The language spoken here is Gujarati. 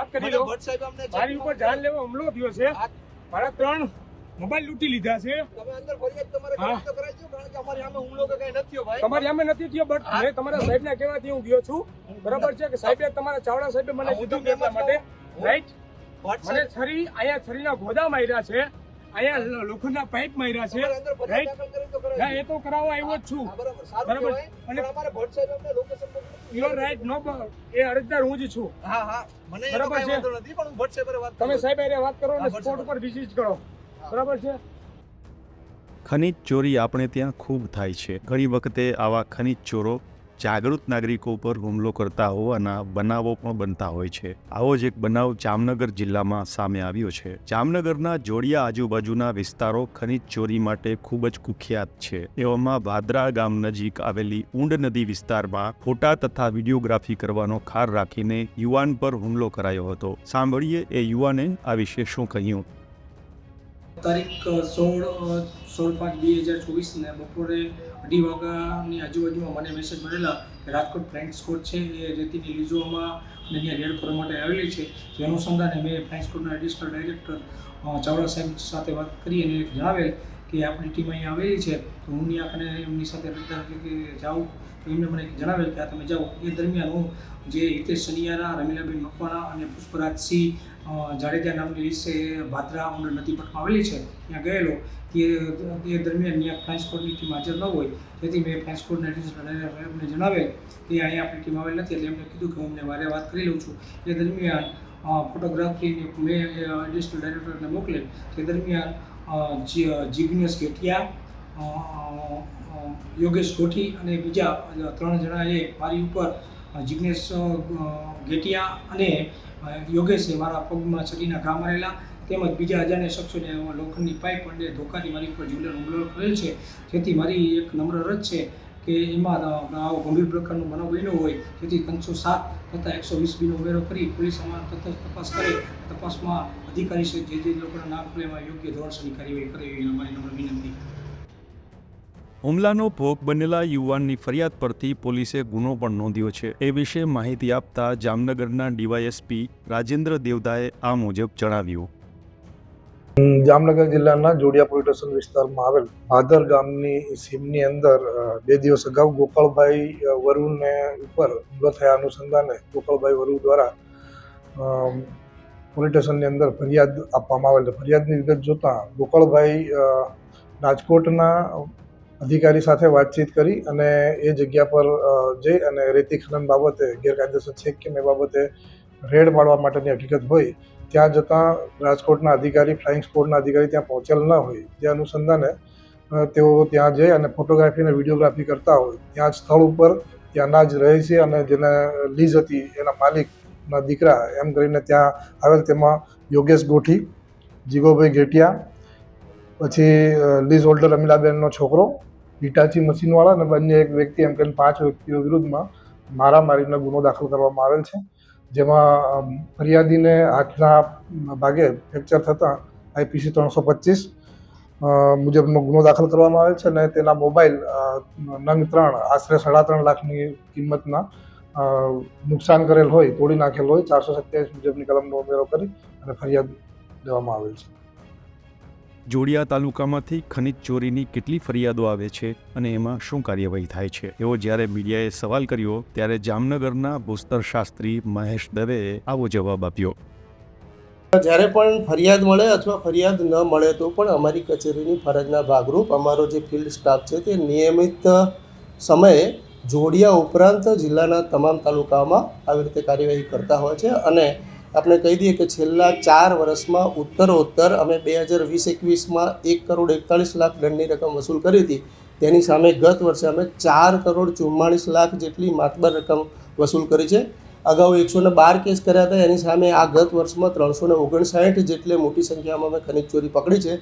વાત કરી લો સાહેબ મારી ઉપર જાન લેવા હુમલો થયો છે. મારા ત્રણ મોબાઈલ લૂંટી લીધા છે. તમારે કાંઈ નથી થયો તમારી બટ મેં સાહેબના કહેવાથી હું ગયો છું. બરાબર છે કે સાહેબે તમારા ચાવડા સાહેબે મને કીધું એટલા માટે. રાઈટ મને છરી અહીંયા છરીના ગોદા માર્યા છે. અહીંયા લોખંડના પાઇપ માર્યા છે. રાઈટ. ના એ તો કરાવવા આવ્યો જ છું. બરાબર. અને- પણ અમારે ભટ્ટ સાહેબ અમને location મોકલી. યુ રાઈટ નો એ અરજદાર હું જ છું. હા, હા. મને બરાબર છે. નથી, પણ હું ભટ્ટ સાહેબ વાત તમે સાહેબ એને વાત કરો અને સ્પોટ ઉપર વિઝિટ કરો. બરાબર છે? ખનીજ ચોરી આપણે ત્યાં ખૂબ થાય છે. ઘણી વખતે આવા ખનીજ ચોરો જાગૃત નાગરિકો પર હુમલો કરતા હોવાના બનાવો પણ બનતા હોય છે. આવો જ એક બનાવ જામનગર જિલ્લામાં સામે આવ્યો છે. જામનગરના જોડિયા આજુબાજુના વિસ્તારો ખનિજ ચોરી માટે ખૂબ જ કુખ્યાત છે. એવામાં ભાદરા ગામ નજીક આવેલી ઊંડ નદી વિસ્તારમાં ફોટા તથા વિડીયોગ્રાફી કરવાનો ખાર રાખીને યુવાન પર હુમલો કરાયો હતો. સાંભળીએ એ યુવાને આ વિશે શું કહ્યું? તારીખ સોળ સોળ પાંચ બે હજાર ચોવીસને બપોરે અઢી આજુબાજુમાં મને મેસેજ મળેલા કે રાજકોટ ફ્લાઇંગ સ્કોડ છે, એ રેતીની લીઝોમાં અને ત્યાં રેડ કરવા માટે આવેલી છે. જે અનુસંધાને મેં ફ્લાઇંગ સ્કોડના એડિશનલ ડાયરેક્ટર ચાવડા સાહેબ સાથે વાત કરી અને જણાવેલ કે આપણી ટીમ અહીંયા આવેલી છે, તો હું કને એમની સાથે જાઉં. તો એમને મને જણાવેલ કે આ તમે જાઓ. એ દરમિયાન હું જે હિતેશ સનિયારા, રમીલાબેન મકવાણા અને પુષ્પરાજસિંહ જાડેજા નામની રીસે ભાદરા ઊંડ નદી પટમાં આવેલી છે. ત્યાં ગયેલો. તે તે દરમિયાન ત્યાં ફ્લાઇંગ સ્કોડની ટીમ હાજર ન હોય. તેથી મેં ફ્લાઇંગ સ્કોડના અમને જણાવેલ કે અહીંયા આપણી ટીમ આવેલ નથી, એટલે એમને કીધું કે હું એમને વારે વાત કરી લઉં છું. એ દરમિયાન ફોટોગ્રાફીની મેં એડિશનલ ડાયરેક્ટરને મોકલેલ. તે દરમિયાન જીગ્નેશ ઘેટિયા યોગેશ ગોઠી અને બીજા ત્રણ જણાએ મારી ઉપર જિગ્નેશ ઘેટિયા અને યોગેશે મારા પગમાં છરીના ઘા મારેલા. તેમજ બીજા અજાણ્યા શખ્સોને લોખંડની પાઇપ અને ધોકાની મારી ઉપર જીવલેણ હુમલો કરેલ છે. જેથી મારી એક નમ્ર રજ છે. કે એમાં આવો ગંભીર પ્રકારનો બનાવ બન્યો હોય, જેથી ત્રણસો સાત તથા એકસો વીસ બીનો ઉમેરો કરી પોલીસ અમારા તથા તપાસ કરે, તપાસમાં અધિકારી છે જે જે લોકોના નામ ખુલે એમાં યોગ્ય ધોરણસરની કાર્યવાહી કરે એવી અમારી નમ્ર વિનંતી. હુમલાનો ભોગ બનેલા યુવાનની ફરિયાદ પરથી પોલીસે ગુનો પણ નોંધ્યો છે. એ વિશે માહિતી આપતા જામનગરના ડીવાયએસપી રાજેન્દ્ર દેવદાએ આ મુજબ જણાવ્યું. જામનગર જિલ્લાના જોડિયા પોલીસ સ્ટેશન વિસ્તારમાં આવેલ ભાદર ગામની સીમની અંદર બે દિવસ અગાઉ ગોપાલભાઈ વરુને ઉપર હુમલો થયા અનુસંધાને ગોપાલભાઈ વરુ દ્વારા પોલીસ સ્ટેશનની અંદર ફરિયાદ આપવામાં આવેલ ફરિયાદની વિગત જોતાં ગોપાલભાઈ રાજકોટના અધિકારી સાથે વાતચીત કરી અને એ જગ્યા પર જઈ અને રેતી ખનન બાબતે ગેરકાયદેસર છે કે એ બાબતે રેડ પાડવા માટેની હકીકત હોય ત્યાં જતાં રાજકોટના અધિકારી ફ્લાઇંગ સ્કોડના અધિકારી ત્યાં પહોંચેલ ન હોય. જે અનુસંધાને તેઓ ત્યાં જઈ અને ફોટોગ્રાફી અને વિડીયોગ્રાફી કરતા હોય. ત્યાં સ્થળ ઉપર ત્યાંના જ રહે છે અને જેને લીઝ હતી, એના માલિકના દીકરા એમ કરીને ત્યાં આવેલ તેમાં યોગેશ ગોઠી, જીગોભાઈ ઘેટિયા, પછી લીઝ હોલ્ડર અમીલાબેનનો છોકરો, હિટાચી મશીનવાળા અને અન્ય એક વ્યક્તિ એમ કરીને પાંચ વ્યક્તિઓ વિરુદ્ધમાં મારામારીનો ગુનો દાખલ કરવામાં આવેલ છે. જેમાં ફરિયાદીને હાથના ભાગે ફ્રેક્ચર થતાં આઈપીસી ત્રણસો પચીસ મુજબનો ગુનો દાખલ કરવામાં આવેલ છે અને તેના મોબાઈલ નંગ ત્રણ, આશરે સાડા ત્રણ લાખની કિંમતના નુકસાન કરેલ હોય, તોડી નાખેલ હોય, ચારસો સત્યાવીસ મુજબની કલમનો ઉમેરો કરી અને ફરિયાદ દેવામાં આવેલ છે. જોડિયા તાલુકામાંથી ખનિજ ચોરીની કેટલી ફરિયાદો આવે છે અને એમાં શું કાર્યવાહી થાય છે? એવો જ્યારે મીડિયાએ સવાલ કર્યો, ત્યારે જામનગરના ભૂસ્તર શાસ્ત્રી મહેશ દવેએ આવો જવાબ આપ્યો. જ્યારે પણ ફરિયાદ મળે અથવા ફરિયાદ ન મળે તો પણ અમારી કચેરીની ફરજના ભાગરૂપ અમારો જે ફિલ્ડ સ્ટાફ છે તે નિયમિત સમયે જોડિયા ઉપરાંત જિલ્લાના તમામ તાલુકામાં આવી રીતે કાર્યવાહી કરતા હોય છે અને આપણે કહી દઈએ કે છેલ્લા ચાર વર્ષમાં ઉત્તરોત્તર અમે બે હજાર વીસ એકવીસમાં એક કરોડ એકતાળીસ લાખ દંડની રકમ વસૂલ કરી હતી. તેની સામે ગત વર્ષે અમે ચાર કરોડ ચુમ્માળીસ લાખ જેટલી માતબર રકમ વસૂલ કરી છે. અગાઉ એકસો ને બાર કેસ કર્યા હતા. એની સામે આ ગત વર્ષમાં ત્રણસો ને ઓગણસાઠ જેટલી મોટી સંખ્યામાં અમે ખનિજ ચોરી પકડી છે.